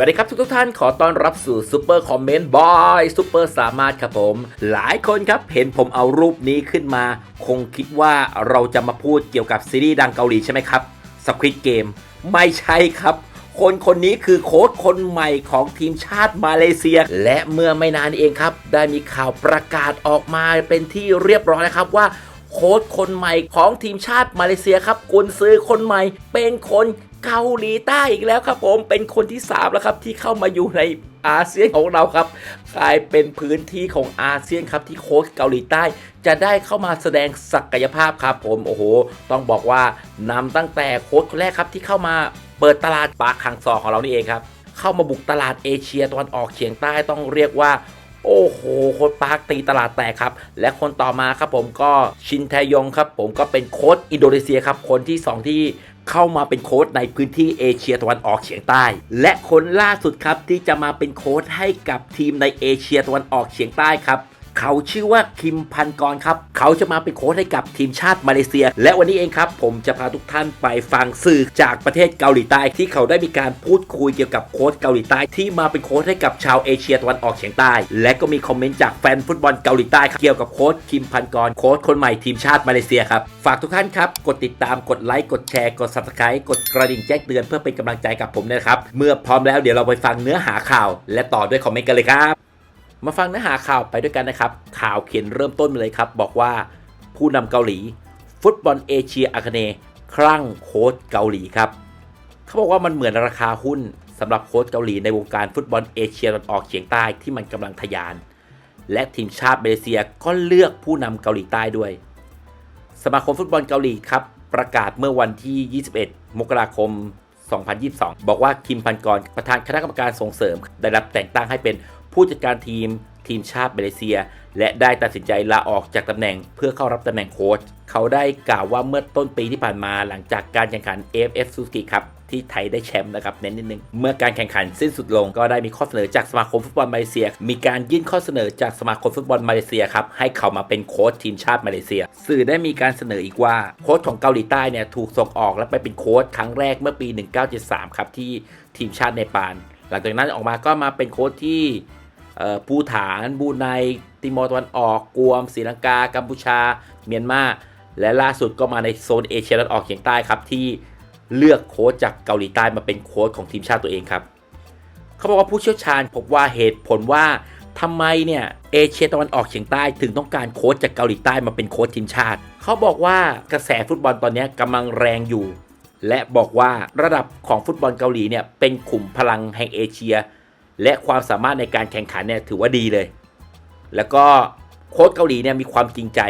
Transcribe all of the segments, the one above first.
วัสดีครับทุกทุกท่านขอต้อนรับสู่ซูเปอร์คอมเมนต์บอยซูเปอร์สามารถครับผม หลายคนครับเห็นผมเอารูปนี้ขึ้นมา คงคิดว่าเราจะมาพูดเกี่ยวกับซีรีส์ดังเกาหลีใช่ไหมครับสควิตเกมไม่ใช่ครับ คนคนนี้คือโค้ชคนใหม่ของทีมชาติมาเลเซีย และเมื่อไม่นานเองครับ ได้มีข่าวประกาศออกมาเป็นที่เรียบร้อยแล้วครับว่าโค้ชคนใหม่ของทีมชาติมาเลเซียครับกุนซือคนใหม่เป็นคน เกาหลีใต้อีกแล้วครับผมเป็นคนที่ 3 แล้วครับที่เข้ามาอยู่ในอาเซียนของเราครับกลายเป็นพื้นที่ของอาเซียนครับที่โค้ชเกาหลีใต้ จะได้เข้ามาแสดงศักยภาพครับผมโอ้โห ต้องบอกว่านำตั้งแต่โค้ชคนแรกครับที่เข้ามาเปิดตลาดปากคังซอของเรานี่เองครับเข้ามาบุกตลาดเอเชียตะวันออกเฉียงใต้ต้องเรียกว่า โอ้โหโค้ดปาร์คตีตลาดแตกครับ และคนต่อมาครับผมก็ชินแทยงครับผมก็เป็นโค้ดอินโดนีเซียครับคนที่ 2 ที่เข้ามาเป็นโค้ดในพื้นที่เอเชียตะวันออกเฉียงใต้ และคนล่าสุดครับที่จะมาเป็นโค้ดให้กับทีมในเอเชียตะวันออกเฉียงใต้ครับ เขาชื่อว่าคิมพันกรครับ เขาจะมาเป็นโค้ชให้กับทีมชาติมาเลเซีย และวันนี้เองครับ ผมจะพาทุกท่านไปฟังสื่อจากประเทศเกาหลีใต้ ที่เขาได้มีการพูดคุยเกี่ยวกับโค้ชเกาหลีใต้ ที่มาเป็นโค้ชให้กับชาวเอเชียตะวันออกเฉียงใต้ และก็มีคอมเมนต์จากแฟนฟุตบอลเกาหลีใต้ครับเกี่ยวกับโค้ชคิมพันกรโค้ชคนใหม่ทีมชาติมาเลเซียครับฝากทุกท่านครับกดติดตามกดไลค์กดแชร์กด subscribe กดกระดิ่งแจ้งเตือนเพื่อเป็นกำลังใจกับผมนะครับเมื่อพร้อมแล้วเดี๋ยวเราไปฟังเนื้อหาข่าว และต่อด้วยคอมเมนต์กันเลยครับ มาฟังเนื้อหาข่าวไปด้วยกันนะครับ ข่าวเขียนเริ่มต้นมาเลยครับ บอกว่าผู้นำเกาหลี ฟุตบอลเอเชียอาคเน คลั่งโค้ชเกาหลีครับ เขาบอกว่ามันเหมือนราคาหุ้นสำหรับโค้ชเกาหลีในวงการฟุตบอลเอเชียตะวันออกเฉียงใต้ที่มันกำลังทะยาน และทีมชาติมาเลเซียก็เลือกผู้นำเกาหลีใต้ด้วย สมาคมฟุตบอลเกาหลีครับ ประกาศเมื่อวันที่ 21 มกราคม 2022 บอกว่าคิมพันกรประธานคณะกรรมการส่งเสริม ได้รับแต่งตั้งให้เป็น ผู้จัดการทีมทีมชาติมาเลเซีย และได้ตัดสินใจลาออกจากตำแหน่งเพื่อเข้ารับตำแหน่งโค้ชเขาได้กล่าวว่าเมื่อต้นปีที่ผ่านมาหลังจากการแข่งขัน AFF Suzuki ครับที่ไทยได้แชมป์นะครับเน้นนิดนึง เมื่อการแข่งขันสิ้นสุดลงก็ได้มีข้อเสนอจากสมาคมฟุตบอลมาเลเซีย มีการยื่นข้อเสนอจากสมาคมฟุตบอลมาเลเซียครับให้เขามาเป็นโค้ชทีมชาติมาเลเซีย สื่อได้มีการเสนออีกว่าโค้ชของเกาหลีใต้เนี่ยถูกส่งออกและไปเป็นโค้ชครั้งแรกเมื่อปี 1973 ครับที่ทีมชาติเนปาลหลังจากนั้นออกมาก็มาเป็นโค้ชที่ ภูฐาน บูไนติมอร์ตะวันออกกวมศรีลังกา กัมพูชา เมียนมาและล่าสุดก็มาในโซนเอเชียตะวันออกเฉียงใต้ครับ ที่เลือกโค้ชจากเกาหลีใต้มาเป็นโค้ชของทีมชาติตัวเองครับ เขาบอกว่าผู้เชี่ยวชาญพบว่าเหตุผลว่าทำไมเนี่ยเอเชียตะวันออกเฉียงใต้ถึงต้องการโค้ชจากเกาหลีใต้มาเป็นโค้ชทีมชาติ เขาบอกว่ากระแสฟุตบอลตอนนี้กำลังแรงอยู่ และบอกว่าระดับของฟุตบอลเกาหลีเนี่ยเป็นขุมพลังแห่งเอเชีย และความสามารถในการแข่งขันเนี่ยถือว่าดีเลย แล้วก็โค้ชเกาหลีเนี่ยมีความจริงใจ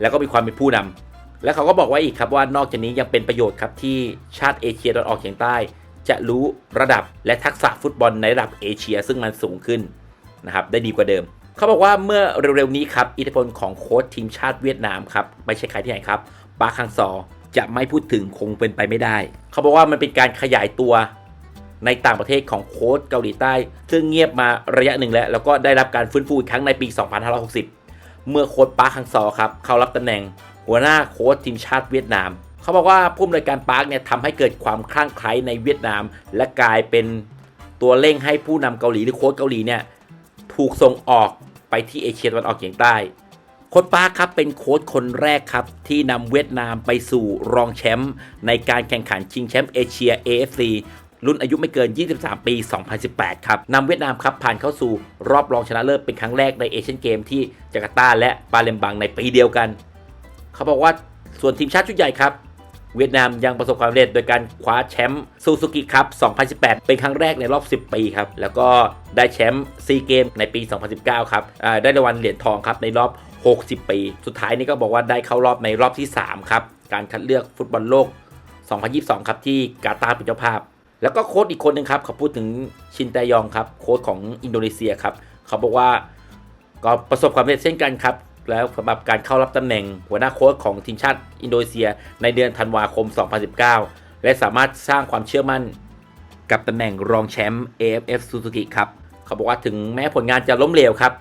แล้วก็มีความเป็นผู้นำและเขาก็บอกไว้อีกครับว่านอกจากนี้ยังเป็นประโยชน์ครับที่ชาติเอเชียตะวันออกเฉียงใต้ จะรู้ระดับและทักษะฟุตบอลในระดับเอเชีย ซึ่งมันสูงขึ้นนะครับได้ดีกว่าเดิม เขาบอกว่าเมื่อเร็วๆนี้ครับอิทธิพลของโค้ชทีมชาติเวียดนามครับไม่ใช่ใครที่ไหนครับปาคังซอจะไม่พูดถึงคงเป็นไปไม่ได้ เขาบอกว่ามันเป็นการขยายตัว ในต่างประเทศของโค้ชเกาหลีใต้ ซึ่งเงียบมาระยะหนึ่งแล้ว แล้วก็ได้รับการฟื้นฟูอีกครั้งในปี 2560 เมื่อโค้ชปาร์คฮังซอครับเข้ารับตำแหน่ง หัวหน้าโค้ชทีมชาติเวียดนาม เขาบอกว่าผู้อำนวยการปาร์คเนี่ยทำให้เกิดความคลั่งไคล้ในเวียดนาม และกลายเป็นตัวเร่งให้ผู้นำเกาหลีหรือโค้ชเกาหลีเนี่ยถูกส่งออกไปที่เอเชียตะวันออกเฉียงใต้โค้ชปาร์คครับเป็นโค้ชคนแรกครับ ที่นำเวียดนามไปสู่รองแชมป์ในการแข่งขันชิงแชมป์เอเชีย AFC รุ่นอายุไม่เกิน 23 ปี 2018 ครับนำเวียดนามครับผ่านเข้าสู่รอบรองชนะเลิศเป็นครั้งแรกในเอเชียนเกมที่จาการ์ตาและปาเลมบังในปีเดียวกัน เขาบอกว่าส่วนทีมชาติชุดใหญ่ครับ เวียดนามยังประสบความสำเร็จโดยการคว้าแชมป์ซูซูกิครับ 2018 เป็นครั้งแรกในรอบ 10 ปีครับ แล้วก็ได้แชมป์ซีเกมในปี 2019 ครับอ่าได้รางวัลเหรียญทองครับในรอบ 60 ปี สุดท้ายนี่ก็บอกว่าได้เข้ารอบในรอบที่ 3 ครับ การคัดเลือกฟุตบอลโลก 2022 ครับที่กาตาร์เป็นเจ้าภาพ แล้วก็โค้ชอีกคนหนึ่งครับเขาพูดถึงชินแตยองครับโค้ชของอินโดนีเซียครับเขาบอกว่าก็ประสบความสำเร็จเช่นกันครับ แล้วสำหรับการเข้ารับตำแหน่งหัวหน้าโค้ชของทีมชาติอินโดนีเซียในเดือนธันวาคม 2019 และสามารถสร้างความเชื่อมั่น กับตำแหน่งรองแชมป์ AFF Suzuki ครับเขาบอกว่าถึงแม้ผลงานจะล้มเหลวครับ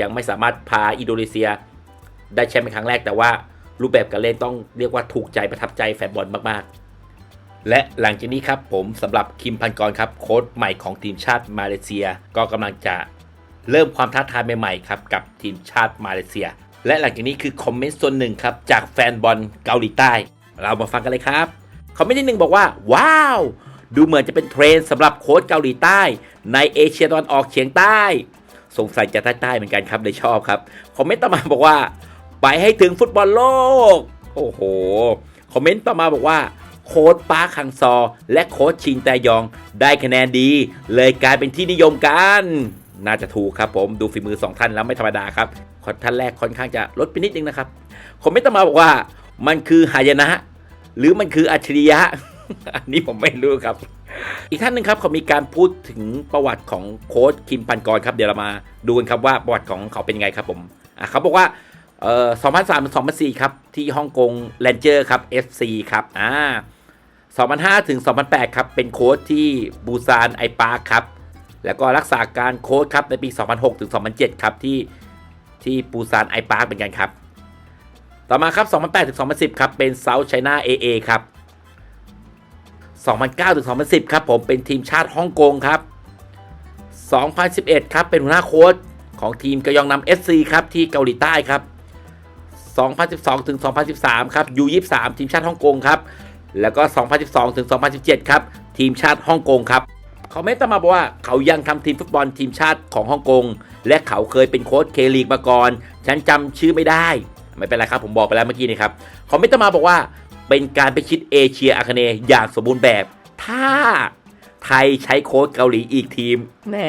ยังไม่สามารถพาอินโดนีเซีย ได้แชมป์เป็นครั้งแรกแต่ว่ารูปแบบการเล่นต้องเรียกว่าถูกใจประทับใจแฟนบอลมากๆ และหลังจากนี้ครับผมสำหรับคิมพันกรครับโค้ชใหม่ของทีมชาติมาเลเซีย ก็กำลังจะเริ่มความท้าทายใหม่ๆครับกับทีมชาติมาเลเซีย และหลังจากนี้คือคอมเมนต์ส่วนหนึ่งครับจากแฟนบอลเกาหลีใต้ เรามาฟังกันเลยครับคอมเมนต์ที่หนึ่งบอกว่า ว้าว ดูเหมือนจะเป็นเทรนสำหรับโค้ชเกาหลีใต้ ในเอเชียตะวันออกเฉียงใต้ สงสัยจะใต้ใต้เหมือนกันครับเลยชอบครับคอมเมนต์ต่อมาบอกว่า ไปให้ถึงฟุตบอลโลก โอ้โหคอมเมนต์ต่อมาบอกว่า โค้ชปาร์คคังซอ และโค้ชชิงแตยอง ได้คะแนนดี เลยกลายเป็นที่นิยมกัน น่าจะถูกครับผมดูฝีมือสองท่านแล้วไม่ธรรมดาครับท่านแรกค่อนข้างจะลดไปนิดนึงนะครับคอมเมนต์ต่อมาบอกว่ามันคือหายนะ หรือมันคืออัจฉริยะอันนี้ผมไม่รู้ครับ อีกท่านหนึ่งครับเขามีการพูดถึงประวัติของโค้ชคิมปันกรครับ เดี๋ยวเรามาดูกันครับว่าประวัติของเขาเป็นยังไงครับผมเขาบอกว่าเอ่อ2003-2004 ครับ ที่ฮ่องกงแลนเจอร์ครับ FC ครับ อ่า 2005 ถึง 2008 ครับ เป็นโค้ชที่บูซานไอปาร์คครับ แล้วก็รักษาการโค้ชครับในปี 2006 ถึง 2007 ครับ ที่ที่ปูซานไอปาร์คเป็นกันครับ ต่อมาครับ 2008 ถึง 2010 ครับ เป็นเซาท์ไชน่า AA ครับ 2009 ถึง 2010 ครับ ผมเป็นทีมชาติฮ่องกงครับ 2011 ครับ เป็นหัวหน้าโค้ชของทีมกยองนำ SC ครับ ที่เกาหลีใต้ครับ 2012 ถึง 2013 ครับ U23 ทีมชาติฮ่องกงครับ แล้วก็ 2012 ถึง 2017 ครับ ทีมชาติฮ่องกงครับคอมเมนต์ต่อมาบอกว่าเขายังทำทีมฟุตบอลทีมชาติของฮ่องกง และเขาเคยเป็นโค้ชเคลีกมาก่อน ฉันจำชื่อไม่ได้ ไม่เป็นไรครับผมบอกไปแล้วเมื่อกี้นี่ครับคอมเมนต์ต่อมาบอกว่า เป็นการไปคิดเอเชียอาคเนย์อย่างสมบูรณ์แบบ ถ้าไทยใช้โค้ชเกาหลีอีกทีมแน่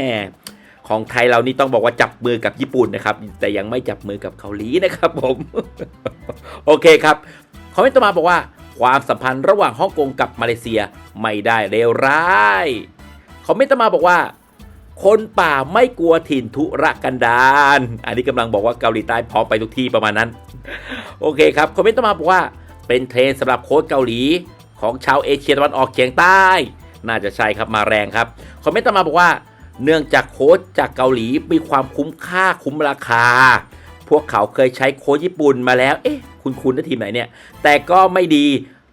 ของไทยเรานี่ต้องบอกว่าจับมือกับญี่ปุ่นนะครับ แต่ยังไม่จับมือกับเกาหลีนะครับผม โอเคครับคอมเมนต์ต่อมาบอกว่า ความสัมพันธ์ระหว่างฮ่องกงกับมาเลเซียไม่ได้เลวร้ายคอมเมนต์ต่อมาบอกว่า คนป่าไม่กลัวถิ่นทุรกันดารอันนี้กำลังบอกว่าเกาหลีใต้พร้อมไปทุกที่ประมาณนั้น โอเคครับคอมเมนต์ต่อมาบอกว่า เป็นเทรนสำหรับโค้ชเกาหลี ของชาวเอเชียตะวันออกเฉียงใต้ น่าจะใช่ครับมาแรงครับคอมเมนต์ต่อมาบอกว่า เนื่องจากโค้ชจากเกาหลีมีความคุ้มค่าคุ้มราคา พวกเขาเคยใช้โค้ชญี่ปุ่นมาแล้ว เอ๊ะ คุณคุณนะทีมไหนเนี่ย แต่ก็ไม่ดี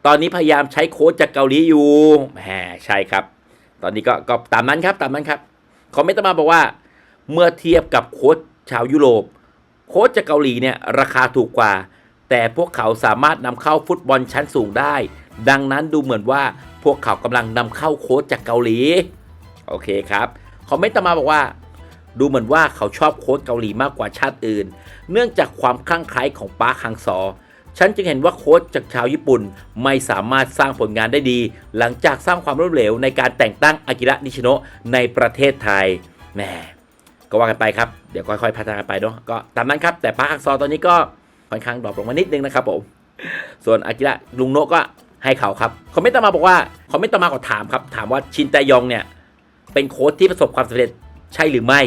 ตอนนี้พยายามใช้โค้ชจากเกาหลีอยู่แหมใช่ครับ ตอนนี้ก็ก็ตามนั้นครับ ตามนั้นครับ คอมเมนต์ต่อมาบอกว่า เมื่อเทียบกับโค้ชชาวยุโรป โค้ชจากเกาหลีเนี่ยราคาถูกกว่า แต่พวกเขาสามารถนำเข้าฟุตบอลชั้นสูงได้ ดังนั้นดูเหมือนว่าพวกเขากำลังนำเข้าโค้ชจากเกาหลี โอเคครับ คอมเมนต์ต่อมาบอกว่า ดูเหมือนว่าเขาชอบโค้ชเกาหลีมากกว่าชาติอื่น เนื่องจากความคลั่งไคล้ของปาร์คฮังซอ ฉันจึงเห็นว่าโค้ชจากชาวญี่ปุ่นไม่สามารถสร้างผลงานได้ดี หลังจากสร้างความล้มเหลวในการแต่งตั้งอากิระนิชิโนะในประเทศไทยแหมก็ว่ากันไปครับ เดี๋ยวค่อยๆพัฒนาไปเนาะก็ตามนั้นครับ แต่ปาร์คฮังซอตอนนี้ก็ค่อนข้างดรอปลงมานิดนึงนะครับผมส่วนอากิระลุงโนะก็ให้เขาครับคอมเมนต์ต่อมาบอกว่าคอมเมนต์ต่อมาก็ถามครับ ถามว่าชินแตยองเนี่ยเป็นโค้ชที่ประสบความสำเร็จ ใช่หรือไม่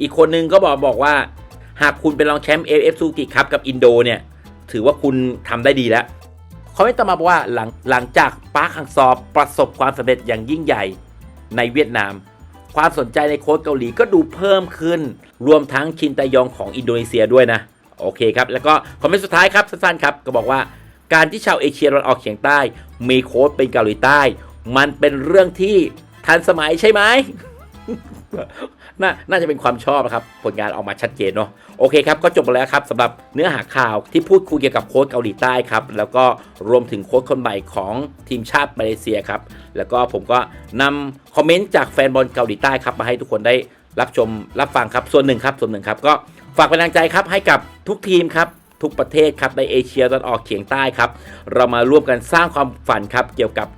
อีกคนนึงก็บอกบอกว่า หากคุณเป็นรองแชมป์เอฟซูกิครับกับอินโดเนี่ย ถือว่าคุณทำได้ดีแล้วคอมเมนต์ต่อมาบอกว่าหลังหลังจากปาร์คฮังซอประสบความสำเร็จอย่างยิ่งใหญ่ในเวียดนาม ความสนใจในโค้ชเกาหลีก็ดูเพิ่มขึ้น รวมทั้งชินตายองของอินโดนีเซียด้วยนะ โอเคครับ แล้วก็คอมเมนต์สุดท้ายครับสั้นๆครับก็บอกว่าการที่ชาวเอเชียตะวันออกเฉียงใต้ มีโค้ชเป็นเกาหลีใต้ มันเป็นเรื่องที่ทันสมัยใช่ไหม น่าน่าจะเป็นความชอบนะครับ ผลงานออกมาชัดเจนเนาะโอเคครับ ก็จบไปแล้วครับสำหรับเนื้อหาข่าวที่พูดคุยเกี่ยวกับโค้ชเกาหลีใต้ครับ แล้วก็รวมถึงโค้ชคนใหม่ของทีมชาติมาเลเซียครับ แล้วก็ผมก็นำคอมเมนต์จากแฟนบอลเกาหลีใต้ครับมาให้ทุกคนได้รับชมรับฟังครับส่วนหนึ่งครับส่วนหนึ่งครับก็ฝากเป็นกำลังใจครับให้กับทุกทีมครับทุกประเทศครับในเอเชียตะวันออกเฉียงใต้ครับ เรามาร่วมกันสร้างความฝันครับเกี่ยวกับ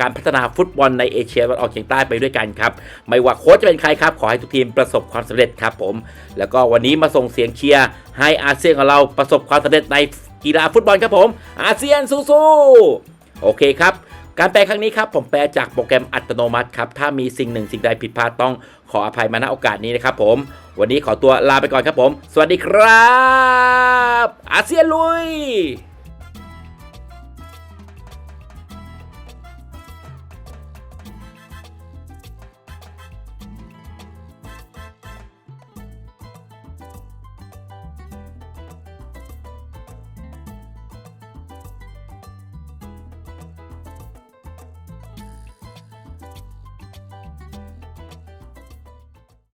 การพัฒนาฟุตบอลในเอเชียตะวันออกเฉียงใต้ไปด้วยกันครับ ไม่ว่าโค้ชจะเป็นใครครับ ขอให้ทุกทีมประสบความสำเร็จครับผม แล้วก็วันนี้มาส่งเสียงเชียร์ให้อาเซียนของเราประสบความสำเร็จในกีฬาฟุตบอลครับผม อาเซียนสู้ๆโอเคครับการแปลครั้งนี้ครับผมแปลจากโปรแกรมอัตโนมัติครับ ถ้ามีสิ่งหนึ่งสิ่งใดผิดพลาดต้องขออภัยมาณโอกาสนี้นะครับผม วันนี้ขอตัวลาไปก่อนครับผม สวัสดีครับ อาเซียนลุย